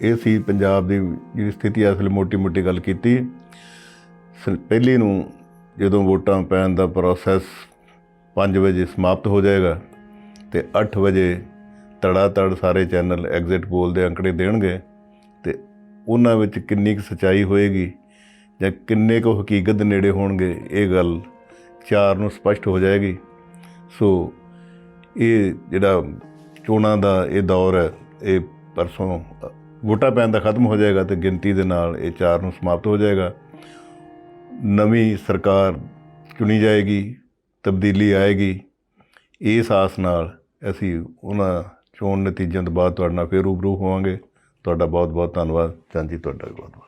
ਇਹ ਸੀ ਪੰਜਾਬ ਦੀ ਜਿਹੜੀ ਸਥਿਤੀ ਅਸਲ ਮੋਟੀ ਮੋਟੀ ਗੱਲ ਕੀਤੀ। ਪਹਿਲੀ ਨੂੰ ਜਦੋਂ ਵੋਟਾਂ ਪੈਣ ਦਾ ਪ੍ਰੋਸੈਸ 5 ਵਜੇ ਸਮਾਪਤ ਹੋ ਜਾਏਗਾ ਤੇ 8 ਵਜੇ ਤੜਾ ਤੜ ਸਾਰੇ ਚੈਨਲ ਐਗਜ਼ਿਟ ਪੋਲ ਦੇ ਅੰਕੜੇ ਦੇਣਗੇ ਤੇ ਉਹਨਾਂ ਵਿੱਚ ਕਿੰਨੀ ਕੁ ਸਚਾਈ ਹੋਏਗੀ ਜਾਂ ਕਿੰਨੇ ਕੁ ਹਕੀਕਤ ਦੇ ਨੇੜੇ ਹੋਣਗੇ, ਇਹ ਗੱਲ ਚਾਰ ਨੂੰ ਸਪਸ਼ਟ ਹੋ ਜਾਏਗੀ। ਸੋ ਇਹ ਜਿਹੜਾ ਚੋਣਾਂ ਦਾ ਇਹ ਦੌਰ ਹੈ, ਇਹ ਪਰਸੋਂ ਵੋਟਾਂ ਪੈਣ ਦਾ ਖਤਮ ਹੋ ਜਾਏਗਾ ਤੇ ਗਿਣਤੀ ਦੇ ਨਾਲ ਇਹ ਚਾਰ ਨੂੰ ਸਮਾਪਤ ਹੋ ਜਾਏਗਾ। ਨਵੀਂ ਸਰਕਾਰ ਚੁਣੀ ਜਾਏਗੀ, ਤਬਦੀਲੀ ਆਏਗੀ, ਇਸ ਆਸ ਨਾਲ ਅਸੀਂ ਉਹਨਾਂ ਚੋਣ ਨਤੀਜਿਆਂ ਤੋਂ ਬਾਅਦ ਤੁਹਾਡੇ ਨਾਲ ਫਿਰ ਰੂਬਰੂ ਹੋਵਾਂਗੇ। ਤੁਹਾਡਾ ਬਹੁਤ ਬਹੁਤ ਧੰਨਵਾਦ। ਚਾਂਜੀ ਤੁਹਾਡਾ ਵੀ ਬਹੁਤ ਬਹੁਤ